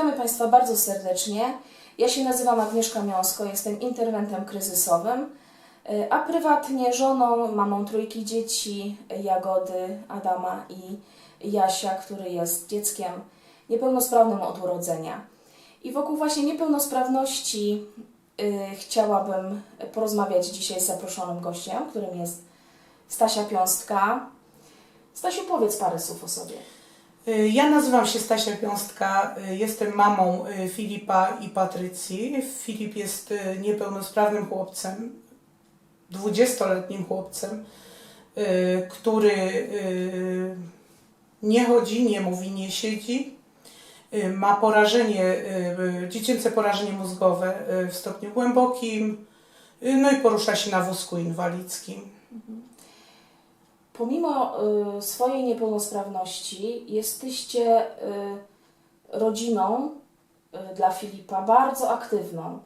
Witamy Państwa bardzo serdecznie. Ja się nazywam Agnieszka Miąsko, jestem interwentem kryzysowym, y, a prywatnie żoną, mamą trójki dzieci, Jagody, Adama i Jasia, który jest dzieckiem niepełnosprawnym od urodzenia. I wokół właśnie niepełnosprawności y, chciałabym porozmawiać dzisiaj z zaproszonym gościem, którym jest Stasia Piąstka. Stasiu, powiedz parę słów o sobie. Y, Ja nazywam się Stasia Piąstka, y, jestem mamą y, Filipa i Patrycji. Filip jest niepełnosprawnym chłopcem, 20-letnim chłopcem, który nie chodzi, nie mówi, nie siedzi. Ma porażenie, dziecięce porażenie mózgowe w stopniu głębokim, no i porusza się na wózku inwalidzkim. Pomimo y, swojej niepełnosprawności jesteście y, rodziną y, dla Filipa bardzo aktywną.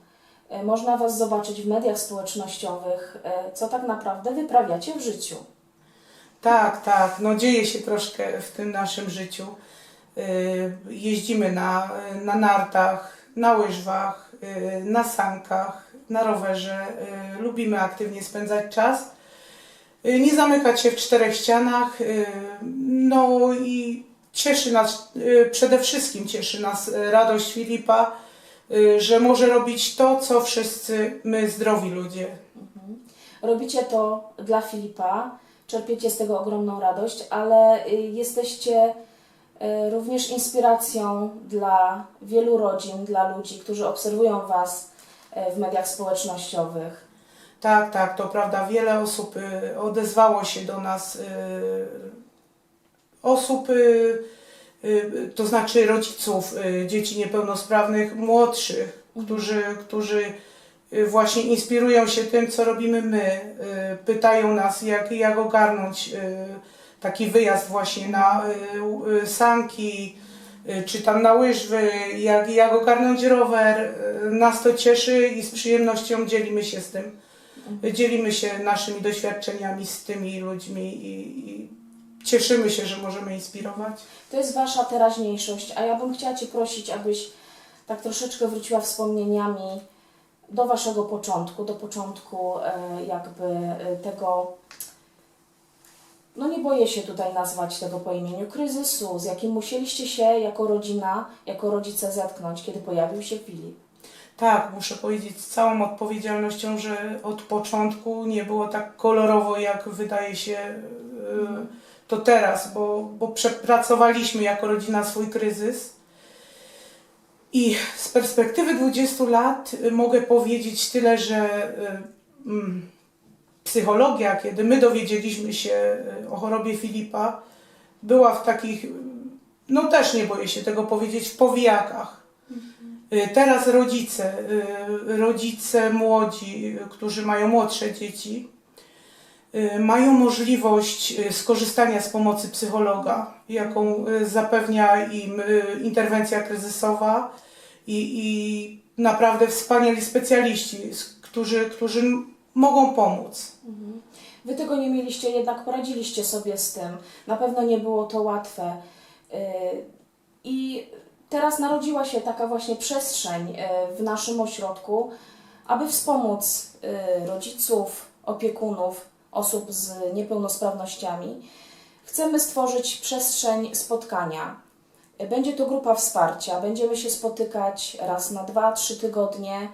Można Was zobaczyć w mediach społecznościowych, co tak naprawdę wyprawiacie w życiu. Tak, tak. No dzieje się troszkę w tym naszym życiu. Jeździmy na, na nartach, na łyżwach, na sankach, na rowerze. Lubimy aktywnie spędzać czas. Y, Nie zamykać się w czterech ścianach. y, No i cieszy nas, y, przede wszystkim cieszy nas radość Filipa, że może robić to, co wszyscy my zdrowi ludzie. Robicie to dla Filipa, czerpiecie z tego ogromną radość, ale jesteście również inspiracją dla wielu rodzin, dla ludzi, którzy obserwują Was w mediach społecznościowych. Tak, tak, to prawda. Wiele osób y, odezwało się do nas. y, Osób, y, to znaczy rodziców dzieci niepełnosprawnych, młodszych, którzy, którzy właśnie inspirują się tym, co robimy my. Pytają nas, jak, jak ogarnąć taki wyjazd właśnie na sanki, czy tam na łyżwy, jak, jak ogarnąć rower. Nas to cieszy i z przyjemnością dzielimy się z tym dzielimy się naszymi doświadczeniami z tymi ludźmi i, i cieszymy się, że możemy inspirować. To jest Wasza teraźniejszość, a ja bym chciała Cię prosić, abyś tak troszeczkę wróciła wspomnieniami do Waszego początku, do początku e, jakby e, tego, no nie boję się tutaj nazwać tego po imieniu, kryzysu, z jakim musieliście się jako rodzina, jako rodzice zetknąć, kiedy pojawił się Filip. Tak, muszę powiedzieć z całą odpowiedzialnością, że od początku nie było tak kolorowo, jak wydaje się e, to teraz, bo, bo przepracowaliśmy jako rodzina swój kryzys. I z perspektywy 20 lat y, mogę powiedzieć tyle, że y, mm, psychologia, kiedy my dowiedzieliśmy się y, o chorobie Filipa, była w takich, no też nie boję się tego powiedzieć, w powijakach. Y, Teraz rodzice, y, rodzice młodzi, y, którzy mają młodsze dzieci, mają możliwość skorzystania z pomocy psychologa, jaką zapewnia im interwencja kryzysowa i, i naprawdę wspaniali specjaliści, którzy, którzy mogą pomóc. Wy tego nie mieliście, jednak poradziliście sobie z tym. Na pewno nie było to łatwe. I teraz narodziła się taka właśnie przestrzeń yy, w naszym ośrodku, aby wspomóc yy, rodziców, opiekunów, osób z niepełnosprawnościami. Chcemy stworzyć przestrzeń spotkania. Yy, Będzie to grupa wsparcia. Będziemy się spotykać raz na dwa, trzy tygodnie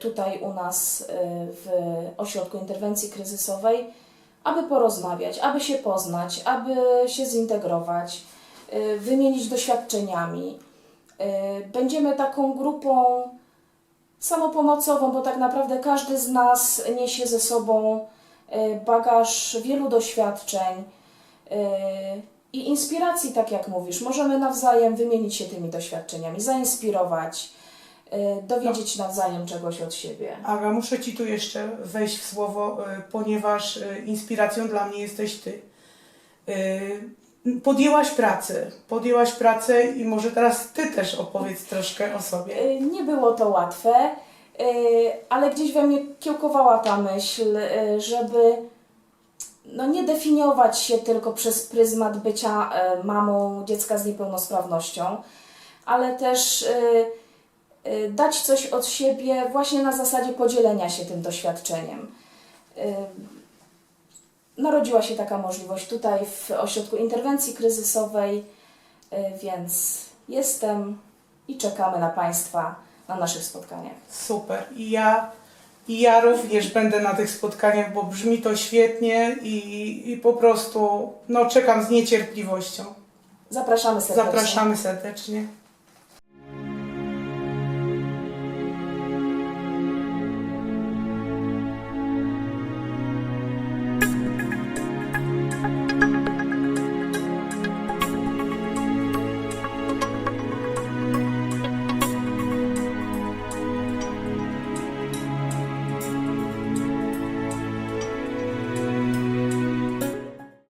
tutaj u nas w ośrodku interwencji kryzysowej, aby porozmawiać, aby się poznać, aby się zintegrować, wymienić doświadczeniami. Y, Będziemy taką grupą samopomocową, bo tak naprawdę każdy z nas niesie ze sobą y, bagaż wielu doświadczeń y, i inspiracji, tak jak mówisz. Możemy nawzajem wymienić się tymi doświadczeniami, zainspirować, y, dowiedzieć nawzajem czegoś od siebie. Aga, muszę Ci tu jeszcze wejść w słowo, y, ponieważ y, inspiracją dla mnie jesteś Ty. Podjęłaś pracę, podjęłaś pracę i może teraz Ty też opowiedz troszkę o sobie. Y, Nie było to łatwe, y, ale gdzieś we mnie kiełkowała ta myśl, y, żeby no nie definiować się tylko przez pryzmat bycia e, mamą dziecka z niepełnosprawnością, ale też dać coś od siebie właśnie na zasadzie podzielenia się tym doświadczeniem. Narodziła się taka możliwość tutaj w Ośrodku Interwencji Kryzysowej, y, więc jestem i czekamy na Państwa na naszych spotkaniach. Super. I ja, I ja również będę na tych spotkaniach, bo brzmi to świetnie i, i po prostu no, czekam z niecierpliwością. Zapraszamy serdecznie. Zapraszamy serdecznie.